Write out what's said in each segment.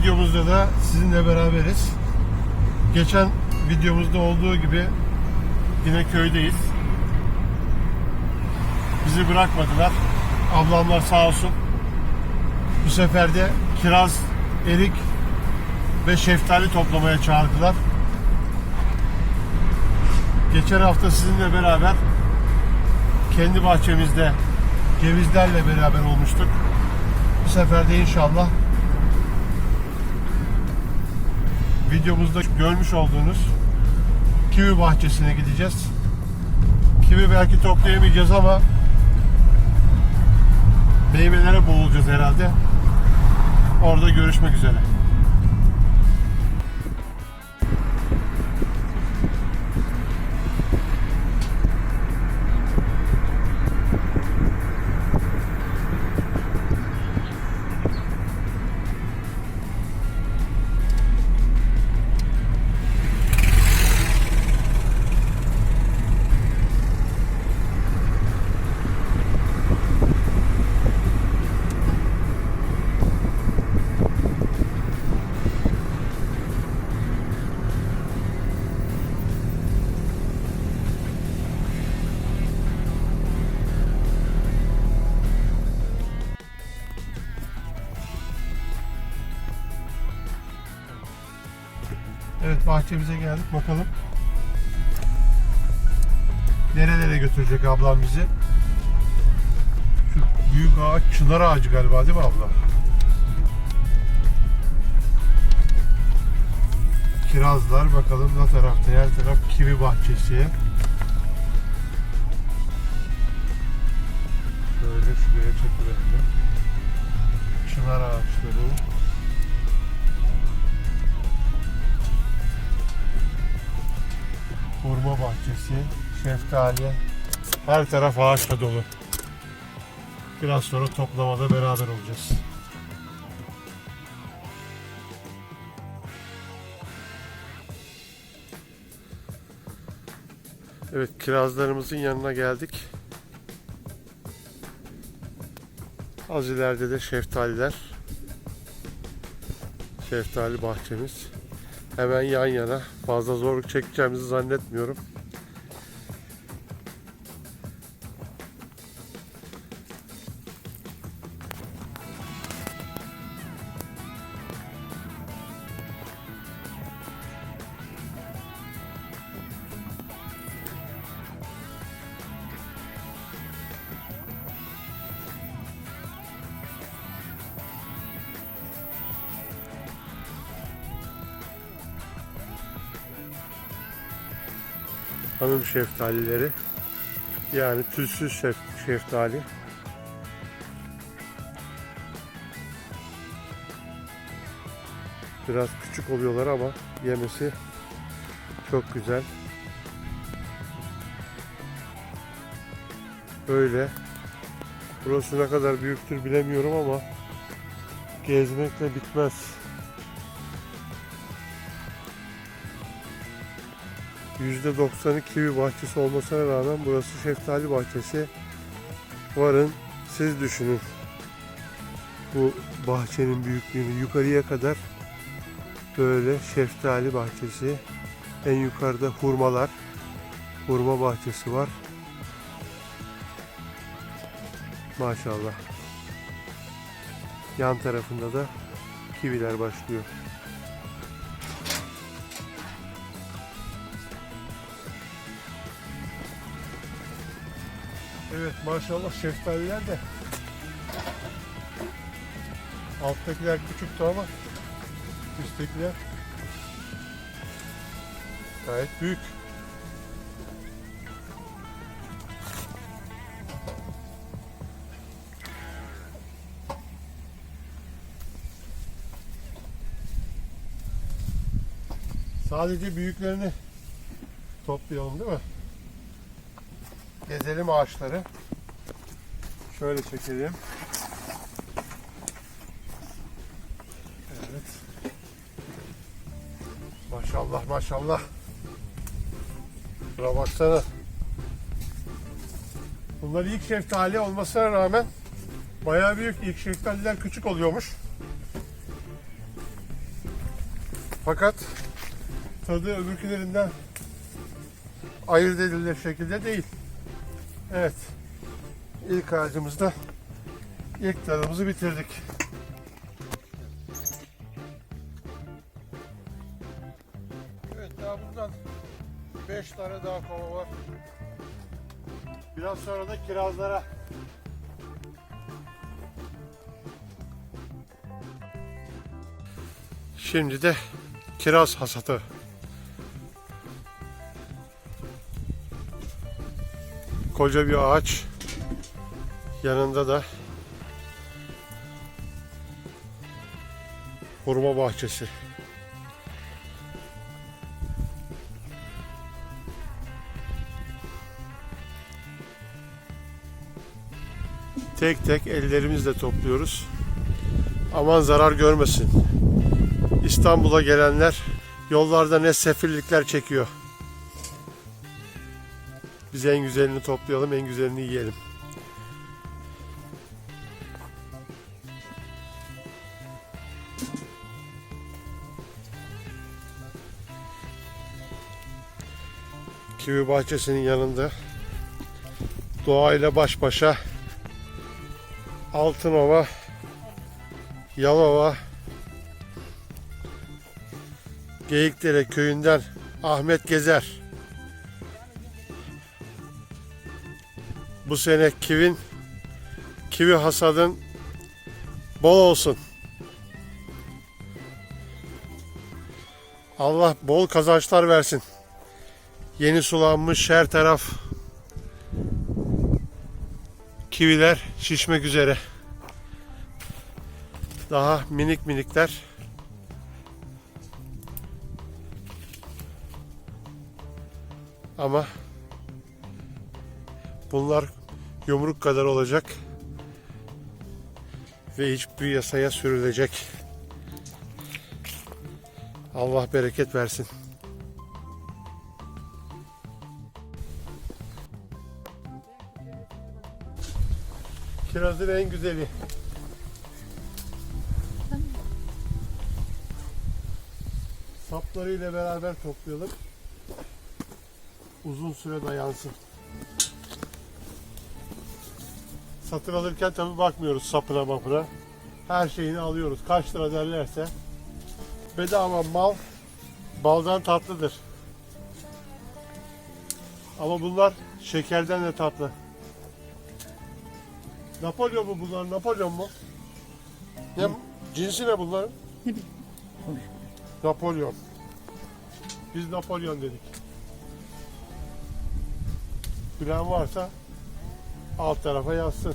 videomuzda da sizinle beraberiz. Geçen videomuzda olduğu gibi yine köydeyiz. Bizi bırakmadılar. Ablamlar sağ olsun. Bu sefer de kiraz, erik ve şeftali toplamaya çağırdılar. Geçen hafta sizinle beraber kendi bahçemizde cevizlerle beraber olmuştuk. Bu sefer de inşallah videomuzda görmüş olduğunuz kivi bahçesine gideceğiz. Kivi belki toplayamayacağız ama meyvelere boğulacağız herhalde. Orada görüşmek üzere. Evet bahçemize geldik bakalım. Nerelere götürecek ablam bizi? Şu büyük ağaç çınar ağacı galiba değil mi abla? Kirazlar bakalım ne tarafta her taraf kivi bahçesi. Böyle şuraya çekiverelim. Çınar ağaçları. Bahçesi, şeftali, her taraf ağaçla dolu. Biraz sonra toplamada beraber olacağız. Evet, kirazlarımızın yanına geldik. Az ileride de şeftaliler. Şeftali bahçemiz hemen yan yana. Fazla zorluk çekeceğimizi zannetmiyorum. Hanım şeftalileri. Yani tütsüz şef- şeftali. Biraz küçük oluyorlar ama yemesi çok güzel. Böyle. Burası ne kadar büyüktür bilemiyorum ama gezmekle bitmez %90'ı kivi bahçesi olmasına rağmen burası şeftali bahçesi. Varın siz düşünün bu bahçenin büyüklüğünü yukarıya kadar böyle şeftali bahçesi. En yukarıda hurmalar, hurma bahçesi var. Maşallah. Yan tarafında da kiviler başlıyor. Evet maşallah şeftaliler de alttakiler küçüktü ama üsttekiler gayet büyük. Sadece büyüklerini toplayalım değil mi? Gezelim ağaçları. Şöyle çekelim. Evet. Maşallah maşallah. Şuna baksana. Bunlar ilk şeftali olmasına rağmen bayağı büyük. İlk şeftaliler küçük oluyormuş. Fakat tadı öbürkülerinden ayırt edilir şekilde değil. Evet. İlk ağacımızda ilk tadımızı bitirdik. Evet daha bundan 5 tane daha kova var. Biraz sonra da kirazlara Şimdi de kiraz hasatı. Koca bir ağaç. Yanında da hurma bahçesi. Tek tek ellerimizle topluyoruz. Aman zarar görmesin. İstanbul'a gelenler yollarda ne sefillikler çekiyor. Biz en güzelini toplayalım, en güzelini yiyelim. Kivi bahçesinin yanında doğayla baş başa Altınova, Yalova, Geyikdere köyünden Ahmet Gezer. Bu sene kivin, kivi hasadın bol olsun. Allah bol kazançlar versin. Yeni sulanmış her taraf kiviler şişmek üzere. Daha minik minikler. Ama bunlar yumruk kadar olacak ve hiçbir yasaya sürülecek. Allah bereket versin. Kirazın en güzeli. Saplarıyla beraber toplayalım. Uzun süre dayansın. Satın alırken tabi bakmıyoruz sapına mapına. Her şeyini alıyoruz. Kaç lira derlerse. Bedava mal baldan tatlıdır. Ama bunlar şekerden de tatlı. Napolyon mu bunlar? Napolyon mu? Ne? Cinsi ne bunların? Ne bileyim. Napolyon. Biz Napolyon dedik. Bilen varsa alt tarafa yazsın.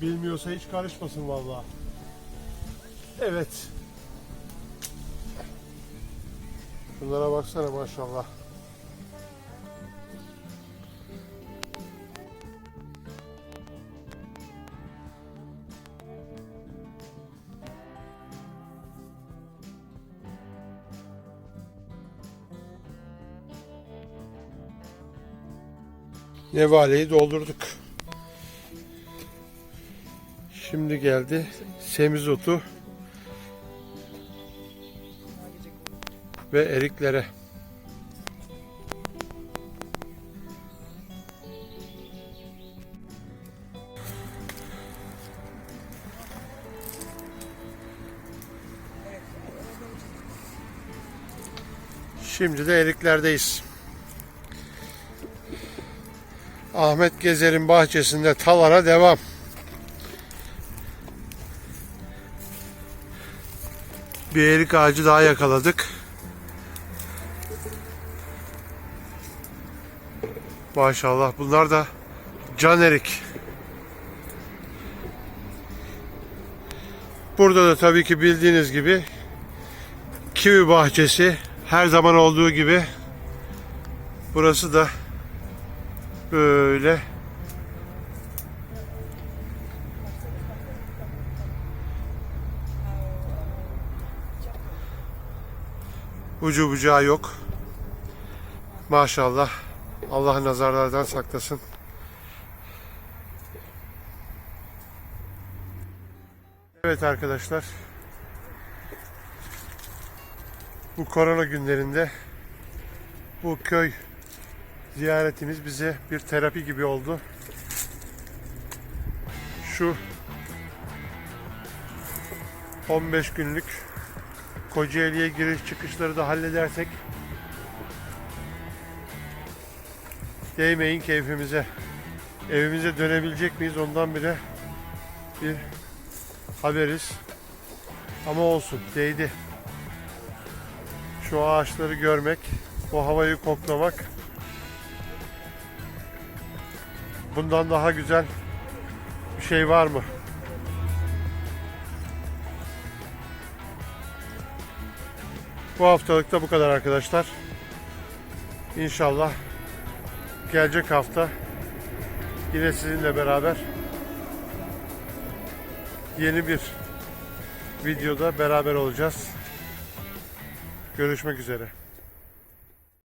Bilmiyorsa hiç karışmasın vallahi. Evet. Bunlara baksana maşallah. Nevaleyi doldurduk. Şimdi geldi semizotu ve eriklere. Şimdi de eriklerdeyiz. Ahmet Gezer'in bahçesinde talara devam. Bir erik ağacı daha yakaladık. Maşallah bunlar da can erik. Burada da tabii ki bildiğiniz gibi kivi bahçesi her zaman olduğu gibi burası da böyle ucu bucağı yok. Maşallah. Allah nazarlardan saklasın. Evet arkadaşlar. Bu korona günlerinde bu köy ziyaretimiz bize bir terapi gibi oldu. Şu 15 günlük Kocaeli'ye giriş çıkışları da halledersek değmeyin keyfimize. Evimize dönebilecek miyiz ondan bile bir haberiz. Ama olsun değdi. Şu ağaçları görmek, bu havayı koklamak bundan daha güzel bir şey var mı? Bu haftalık da bu kadar arkadaşlar. İnşallah gelecek hafta yine sizinle beraber yeni bir videoda beraber olacağız. Görüşmek üzere.